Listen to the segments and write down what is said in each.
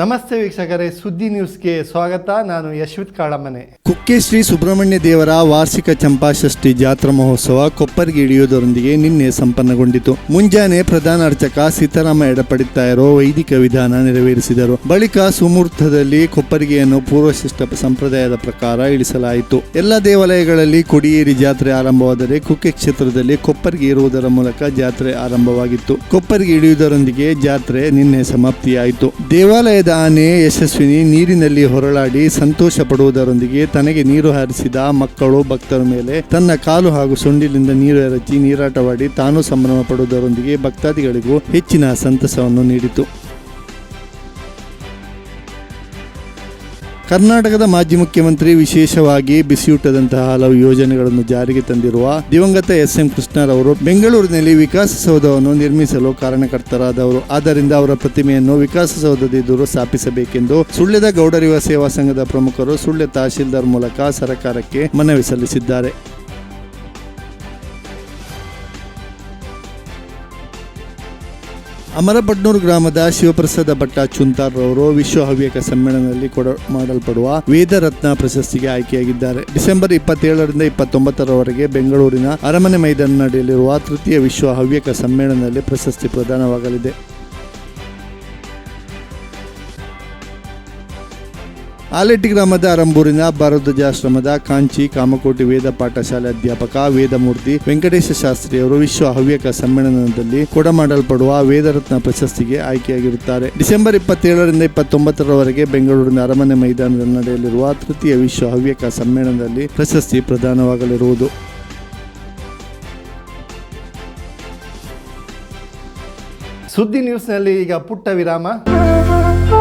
ನಮಸ್ತೆ ವೀಕ್ಷಕರೇ, ಸುದ್ದಿ ನ್ಯೂಸ್ಗೆ ಸ್ವಾಗತ. ನಾನು ಯಶ್ವಿತ್ ಕಾಳಮನೆ ಕುಕ್ಕೆ ಶ್ರೀ ಸುಬ್ರಹ್ಮಣ್ಯ ದೇವರ ವಾರ್ಷಿಕ ಚಂಪಾಷಷ್ಠಿ ಜಾತ್ರಾ ಮಹೋತ್ಸವ ಕೊಪ್ಪರಿಗೆ ಇಳಿಯುವುದರೊಂದಿಗೆ ನಿನ್ನೆ ಸಂಪನ್ನಗೊಂಡಿತು. ಮುಂಜಾನೆ ಪ್ರಧಾನ ಅರ್ಚಕ ಸೀತಾರಾಮ ಎಡಪಡಿತಾಯರು ವೈದಿಕ ವಿಧಾನ ನೆರವೇರಿಸಿದರು. ಬಳಿಕ ಸುಮೂರ್ತದಲ್ಲಿ ಕೊಪ್ಪರಿಗೆಯನ್ನು ಪೂರ್ವಶಿಷ್ಟ ಸಂಪ್ರದಾಯದ ಪ್ರಕಾರ ಇಳಿಸಲಾಯಿತು. ಎಲ್ಲ ದೇವಾಲಯಗಳಲ್ಲಿ ಕೊಡಿಯೇರಿ ಜಾತ್ರೆ ಆರಂಭವಾದರೆ ಕುಕ್ಕೆ ಕ್ಷೇತ್ರದಲ್ಲಿ ಕೊಪ್ಪರಿಗೆ ಇರುವುದರ ಮೂಲಕ ಜಾತ್ರೆ ಆರಂಭವಾಗಿತ್ತು. ಕೊಪ್ಪರಿಗೆ ಇಳಿಯುವುದರೊಂದಿಗೆ ಜಾತ್ರೆ ನಿನ್ನೆ ಸಮಾಪ್ತಿಯಾಯಿತು. ದೇವಾಲಯದ ಆನೆ ಯಶಸ್ವಿನಿ ನೀರಿನಲ್ಲಿ ಹೊರಳಾಡಿ ಸಂತೋಷ ಪಡುವುದರೊಂದಿಗೆ ತನಗೆ ನೀರು ಹಾರಿಸಿದ ಮಕ್ಕಳು ಭಕ್ತರ ಮೇಲೆ ತನ್ನ ಕಾಲು ಹಾಗೂ ಸೊಂಡಿಲಿಂದ ನೀರು ಎರಚಿ ನೀರಾಟವಾಡಿ ತಾನು ಸಂಭ್ರಮ ಪಡುವುದರೊಂದಿಗೆ ಭಕ್ತಾದಿಗಳಿಗೂ ಹೆಚ್ಚಿನ ಸಂತಸವನ್ನು ನೀಡಿತು. ಕರ್ನಾಟಕದ ಮಾಜಿ ಮುಖ್ಯಮಂತ್ರಿ ವಿಶೇಷವಾಗಿ ಬಿಸಿಯೂಟದಂತಹ ಹಲವು ಯೋಜನೆಗಳನ್ನು ಜಾರಿಗೆ ತಂದಿರುವ ದಿವಂಗತ ಎಸ್ ಎಂ ಕೃಷ್ಣರವರು ಬೆಂಗಳೂರಿನಲ್ಲಿ ವಿಕಾಸಸೌಧವನ್ನು ನಿರ್ಮಿಸಲು ಕಾರಣಕರ್ತರಾದವರು. ಆದ್ದರಿಂದ ಅವರ ಪ್ರತಿಮೆಯನ್ನು ವಿಕಾಸಸೌಧದ ಎದುರು ಸ್ಥಾಪಿಸಬೇಕೆಂದು ಸುಳ್ಯದ ಗೌಡರಿವ ಸೇವಾ ಸಂಘದ ಪ್ರಮುಖರು ಸುಳ್ಯ ತಹಶೀಲ್ದಾರ್ ಮೂಲಕ ಸರ್ಕಾರಕ್ಕೆ ಮನವಿ ಸಲ್ಲಿಸಿದ್ದಾರೆ. ಅಮರಪಡ್ನೂರು ಗ್ರಾಮದ ಶಿವಪ್ರಸಾದ ಭಟ್ಟ ಚುಂತಾರ್ ಅವರು ವಿಶ್ವ ಹವ್ಯಕ ಸಮ್ಮೇಳನದಲ್ಲಿ ಕೊಡ ಮಾಡಲ್ಪಡುವ ವೇದರತ್ನ ಪ್ರಶಸ್ತಿಗೆ ಆಯ್ಕೆಯಾಗಿದ್ದಾರೆ. ಡಿಸೆಂಬರ್ ಇಪ್ಪತ್ತೇಳರಿಂದ ಇಪ್ಪತ್ತೊಂಬತ್ತರವರೆಗೆ ಬೆಂಗಳೂರಿನ ಅರಮನೆ ಮೈದಾನ ನಡೆಯಲಿರುವ ತೃತೀಯ ವಿಶ್ವ ಹವ್ಯಕ ಸಮ್ಮೇಳನದಲ್ಲಿ ಪ್ರಶಸ್ತಿ ಪ್ರದಾನವಾಗಲಿದೆ. ಆಲೆಟ್ಟಿ ಗ್ರಾಮದ ಅರಂಬೂರಿನ ಭಾರದ್ವಾಜಾಶ್ರಮದ ಕಾಂಚಿ, ಕಾಮಕೋಟಿ ವೇದ ಪಾಠಶಾಲೆ ಅಧ್ಯಾಪಕ, ವೇದಮೂರ್ತಿ ವೆಂಕಟೇಶ ಶಾಸ್ತ್ರಿಯವರು ವಿಶ್ವ ಹವ್ಯಕ ಸಮ್ಮೇಳನದಲ್ಲಿ ಕೊಡಮಾಡಲ್ಪಡುವ ವೇದರತ್ನ ಪ್ರಶಸ್ತಿಗೆ ಆಯ್ಕೆಯಾಗಿರುತ್ತಾರೆ. ಡಿಸೆಂಬರ್ ಇಪ್ಪತ್ತೇಳರಿಂದ ಇಪ್ಪತ್ತೊಂಬತ್ತರವರೆಗೆ ಬೆಂಗಳೂರಿನ ಅರಮನೆ ಮೈದಾನದಲ್ಲಿ ನಡೆಯಲಿರುವ ತೃತೀಯ ವಿಶ್ವ ಹವ್ಯಕ ಸಮ್ಮೇಳನದಲ್ಲಿ ಪ್ರಶಸ್ತಿ ಪ್ರದಾನವಾಗಲಿರುವುದು. ಸುದ್ದಿ ನ್ಯೂಸ್ನಲ್ಲಿ ಈಗ ಪುಟ್ಟ ವಿರಾಮ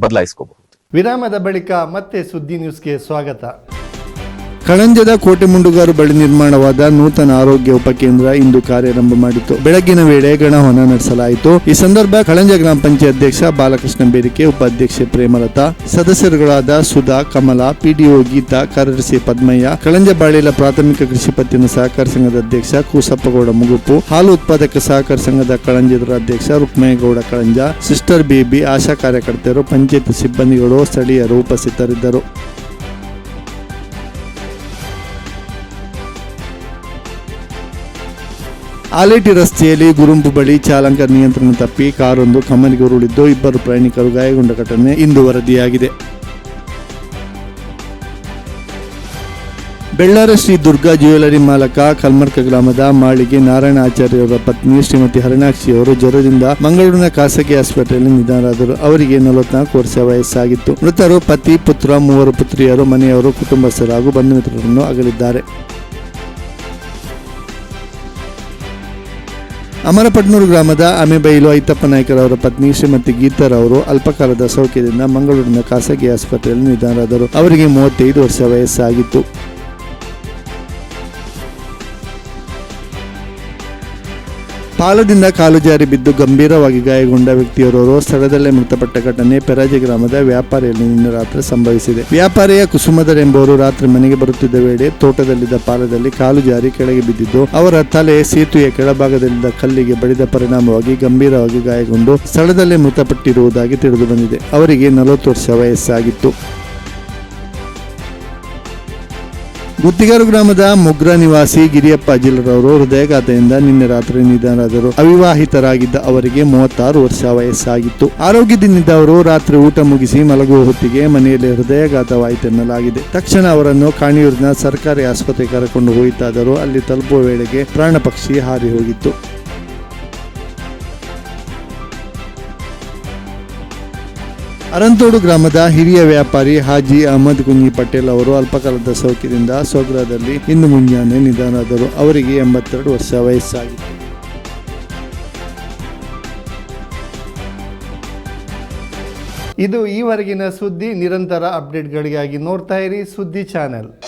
ಬದಲಾಯಿಸ್ಕೋಬಹುದು. ವಿರಾಮದ ಬಳಿಕ ಮತ್ತೆ ಸುದ್ದಿ ನ್ಯೂಸ್ಗೆ ಸ್ವಾಗತ. ಕಳಂಜದ ಕೋಟೆ ಮುಂಡುಗಾರು ಬಳಿ ನಿರ್ಮಾಣವಾದ ನೂತನ ಆರೋಗ್ಯ ಉಪಕೇಂದ್ರ ಇಂದು ಕಾರ್ಯಾರಂಭ ಮಾಡಿತು ಬೆಳಗಿನ ವೇಳೆ ಗಣಹವನ ನಡೆಸಲಾಯಿತು. ಈ ಸಂದರ್ಭ ಕಳಂಜ ಗ್ರಾಮ ಪಂಚಾಯತ್ ಅಧ್ಯಕ್ಷ ಬಾಲಕೃಷ್ಣ ಬೇರಿಕೆ ಉಪಾಧ್ಯಕ್ಷೆ ಪ್ರೇಮಲತಾ, ಸದಸ್ಯರುಗಳಾದ ಸುಧಾ, ಕಮಲಾ, ಪಿಡಿಒ ಗೀತಾ, ಕಾರ್ಯದರ್ಶಿ ಪದ್ಮಯ್ಯ, ಕಳಂಜ ಬಾಳಿಲ ಪ್ರಾಥಮಿಕ ಕೃಷಿ ಪತ್ತಿನ ಸಹಕಾರ ಸಂಘದ ಅಧ್ಯಕ್ಷ ಕೂಸಪ್ಪಗೌಡ ಮುಗುಪು ಹಾಲು ಉತ್ಪಾದಕ ಸಹಕಾರ ಸಂಘದ ಕಳಂಜದರ ಅಧ್ಯಕ್ಷ ರುಕ್ಮೇಗೌಡ ಕಳಂಜ, ಸಿಸ್ಟರ್ ಬೇಬಿ, ಆಶಾ ಕಾರ್ಯಕರ್ತರು ಪಂಚಾಯತ್ ಸಿಬ್ಬಂದಿಗಳು, ಸ್ಥಳೀಯರು ಉಪಸ್ಥಿತರಿದ್ದರು. ಆಲೇಟಿ ರಸ್ತೆಯಲ್ಲಿ ಗುರುಂಪು ಬಳಿ ಚಾಲಕ ನಿಯಂತ್ರಣ ತಪ್ಪಿ ಕಾರೊಂದು ಕಮ್ಮನಿಗೆ ಉರುಳಿದ್ದು ಇಬ್ಬರು ಪ್ರಯಾಣಿಕರು ಗಾಯಗೊಂಡ ಘಟನೆ ಇಂದು ವರದಿಯಾಗಿದೆ. ಬೆಳ್ಳಾರ ಶ್ರೀ ದುರ್ಗಾ ಜ್ಯುವೆಲರಿ ಮಾಲಕ ಕಲ್ಮರ್ಕ ಗ್ರಾಮದ ಮಾಳಿಗೆ ನಾರಾಯಣ ಆಚಾರ್ಯವರ ಪತ್ನಿ ಶ್ರೀಮತಿ ಹರಿಣಾಕ್ಷಿ ಅವರು ಜ್ವರದಿಂದ ಮಂಗಳೂರಿನ ಖಾಸಗಿ ಆಸ್ಪತ್ರೆಯಲ್ಲಿ ನಿಧನರಾದರು. ಅವರಿಗೆ ನಲವತ್ನಾಲ್ಕು ವರ್ಷ ವಯಸ್ಸಾಗಿತ್ತು. ಮೃತರು ಪತಿ, ಪುತ್ರ, ಮೂವರು ಪುತ್ರಿಯರು, ಮನೆಯವರು, ಕುಟುಂಬಸ್ಥರು ಹಾಗೂ ಬಂಧು ಮಿತ್ರರನ್ನು ಅಗಲಿದ್ದಾರೆ. ಅಮರಪಟ್ನೂರು ಗ್ರಾಮದ ಅಮೆಬೈಲು ಐತಪ್ಪ ನಾಯ್ಕರವರ ಪತ್ನಿ ಶ್ರೀಮತಿ ಗೀತಾರವರು ಅಲ್ಪಕಾಲದ ಸೌಖ್ಯದಿಂದ ಮಂಗಳೂರಿನ ಖಾಸಗಿ ಆಸ್ಪತ್ರೆಯಲ್ಲಿ ನಿಧನರಾದರು. ಅವರಿಗೆ ಮೂವತ್ತೈದು ವರ್ಷ ವಯಸ್ಸಾಗಿತ್ತು. ಪಾಲದಿಂದ ಕಾಲು ಜಾರಿ ಬಿದ್ದು ಗಂಭೀರವಾಗಿ ಗಾಯಗೊಂಡ ವ್ಯಕ್ತಿಯೋರ್ವರು ಸ್ಥಳದಲ್ಲೇ ಮೃತಪಟ್ಟ ಘಟನೆ ಪೆರಾಜಿ ಗ್ರಾಮದ ವ್ಯಾಪಾರಿಯಲ್ಲಿ ನಿನ್ನೆ ರಾತ್ರಿ ಸಂಭವಿಸಿದೆ. ವ್ಯಾಪಾರಿಯ ಕುಸುಮಧರ್ ಎಂಬುವರು ರಾತ್ರಿ ಮನೆಗೆ ಬರುತ್ತಿದ್ದ ವೇಳೆ ತೋಟದಲ್ಲಿದ್ದ ಪಾಲದಲ್ಲಿ ಕಾಲು ಜಾರಿ ಕೆಳಗೆ ಬಿದ್ದಿದ್ದು, ಅವರ ತಲೆ ಸೇತುವೆಯ ಕೆಳಭಾಗದಲ್ಲಿದ್ದ ಕಲ್ಲಿಗೆ ಬಡಿದ ಪರಿಣಾಮವಾಗಿ ಗಂಭೀರವಾಗಿ ಗಾಯಗೊಂಡು ಸ್ಥಳದಲ್ಲೇ ಮೃತಪಟ್ಟಿರುವುದಾಗಿ ತಿಳಿದು ಬಂದಿದೆ ಅವರಿಗೆ ನಲವತ್ತು ವರ್ಷ ವಯಸ್ಸಾಗಿತ್ತು. ಗುತ್ತಿಗಾರು ಗ್ರಾಮದ ಮುಗ್ರ ನಿವಾಸಿ ಗಿರಿಯಪ್ಪ ಅಜಿಲರವರು ಹೃದಯಘಾತದಿಂದ ನಿನ್ನೆ ರಾತ್ರಿ ನಿಧನರಾದರು. ಅವಿವಾಹಿತರಾಗಿದ್ದ ಅವರಿಗೆ ಮೂವತ್ತಾರು ವರ್ಷ ವಯಸ್ಸಾಗಿತ್ತು. ಆರೋಗ್ಯದಿಂದ ಅವರು ರಾತ್ರಿ ಊಟ ಮುಗಿಸಿ ಮಲಗುವ ಹೊತ್ತಿಗೆ ಮನೆಯಲ್ಲಿ ಹೃದಯಘಾತವಾಯಿತೆನ್ನಲಾಗಿದೆ ತಕ್ಷಣ ಅವರನ್ನು ಕಾಣಿಯೂರಿನ ಸರ್ಕಾರಿ ಆಸ್ಪತ್ರೆಗೆ ಕರೆಕೊಂಡು ಹೋಯಿತಾದರೂ ಅಲ್ಲಿ ತಲುಪುವ ವೇಳೆಗೆ ಪ್ರಾಣ ಪಕ್ಷಿ ಹಾರಿ ಹೋಗಿತ್ತು. ಅರಂತೋಡು ಗ್ರಾಮದ ಹಿರಿಯ ವ್ಯಾಪಾರಿ ಹಾಜಿ ಅಹಮದ್ ಕುಂಜಿ ಪಟೇಲ್ ಅವರು ಅಲ್ಪಕಾಲದ ಸೌಖ್ಯದಿಂದ ಸ್ವಗೃಹದಲ್ಲಿ ಇಂದು ಮುಂಜಾನೆ ನಿಧನರಾದರು. ಅವರಿಗೆ ಎಂಬತ್ತೆರಡು ವರ್ಷ ವಯಸ್ಸಾಗಿತ್ತು. ಇದು ಈವರೆಗಿನ ಸುದ್ದಿ. ನಿರಂತರ ಅಪ್ಡೇಟ್ಗಳಿಗಾಗಿ ನೋಡ್ತಾ ಇರಿ ಸುದ್ದಿ ಚಾನೆಲ್.